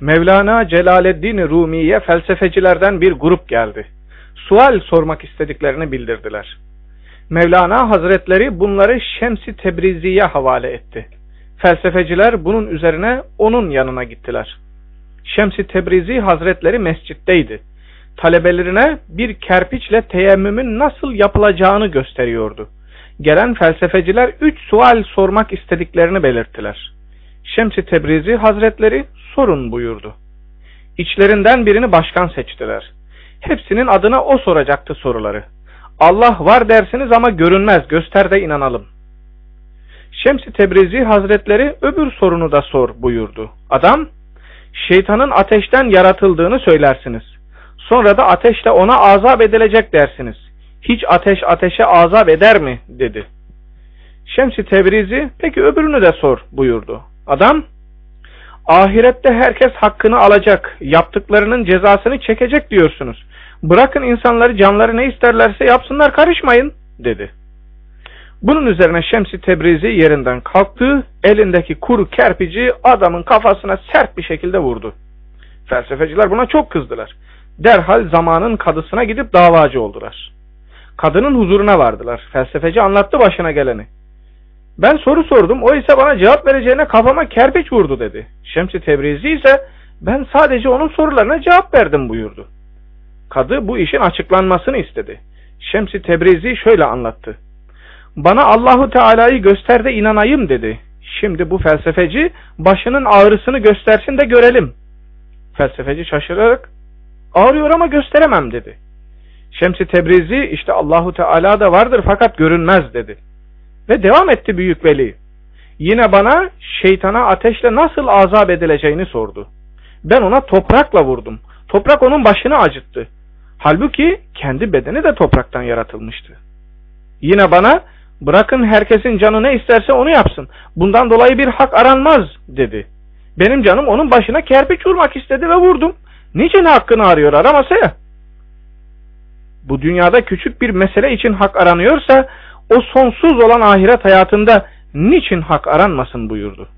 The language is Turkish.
Mevlana Celaleddin Rumi'ye felsefecilerden bir grup geldi. Sual sormak istediklerini bildirdiler. Mevlana Hazretleri bunları Şems-i Tebrizi'ye havale etti. Felsefeciler bunun üzerine onun yanına gittiler. Şems-i Tebrizi Hazretleri mescitteydi. Talebelerine bir kerpiçle teyemmümün nasıl yapılacağını gösteriyordu. Gelen felsefeciler üç sual sormak istediklerini belirttiler. Şems-i Tebrizi Hazretleri sorun buyurdu. İçlerinden birini başkan seçtiler. Hepsinin adına o soracaktı soruları. Allah var dersiniz ama görünmez göster de inanalım. Şems-i Tebrizi Hazretleri öbür sorunu da sor buyurdu. Adam, şeytanın ateşten yaratıldığını söylersiniz. Sonra da ateşle ona azap edilecek dersiniz. Hiç ateş ateşe azap eder mi? dedi. Şems-i Tebrizi, peki öbürünü de sor buyurdu. Adam, ahirette herkes hakkını alacak, yaptıklarının cezasını çekecek diyorsunuz. Bırakın insanları canları ne isterlerse yapsınlar karışmayın dedi. Bunun üzerine Şems-i Tebrizi yerinden kalktı, elindeki kuru kerpici adamın kafasına sert bir şekilde vurdu. Felsefeciler buna çok kızdılar. Derhal zamanın kadısına gidip davacı oldular. Kadının huzuruna vardılar. Felsefeci anlattı başına geleni. Ben soru sordum, o ise bana cevap vereceğine kafama kerpiç vurdu dedi. Şems-i Tebrizi ise ben sadece onun sorularına cevap verdim buyurdu. Kadı bu işin açıklanmasını istedi. Şems-i Tebrizi şöyle anlattı. Bana Allahu Teala'yı göster de inanayım dedi. Şimdi bu felsefeci başının ağrısını göstersin de görelim. Felsefeci şaşırarak ağrıyor ama gösteremem dedi. Şems-i Tebrizi işte Allahu Teala da vardır fakat görünmez dedi. Ve devam etti büyük veli. Yine bana şeytana ateşle nasıl azap edileceğini sordu. Ben ona toprakla vurdum. Toprak onun başını acıttı. Halbuki kendi bedeni de topraktan yaratılmıştı. Yine bana bırakın herkesin canı ne isterse onu yapsın. Bundan dolayı bir hak aranmaz dedi. Benim canım onun başına kerpiç vurmak istedi ve vurdum. Niçin hakkını arıyor aramasa? Bu dünyada küçük bir mesele için hak aranıyorsa o sonsuz olan ahiret hayatında niçin hak aranmasın buyurdu.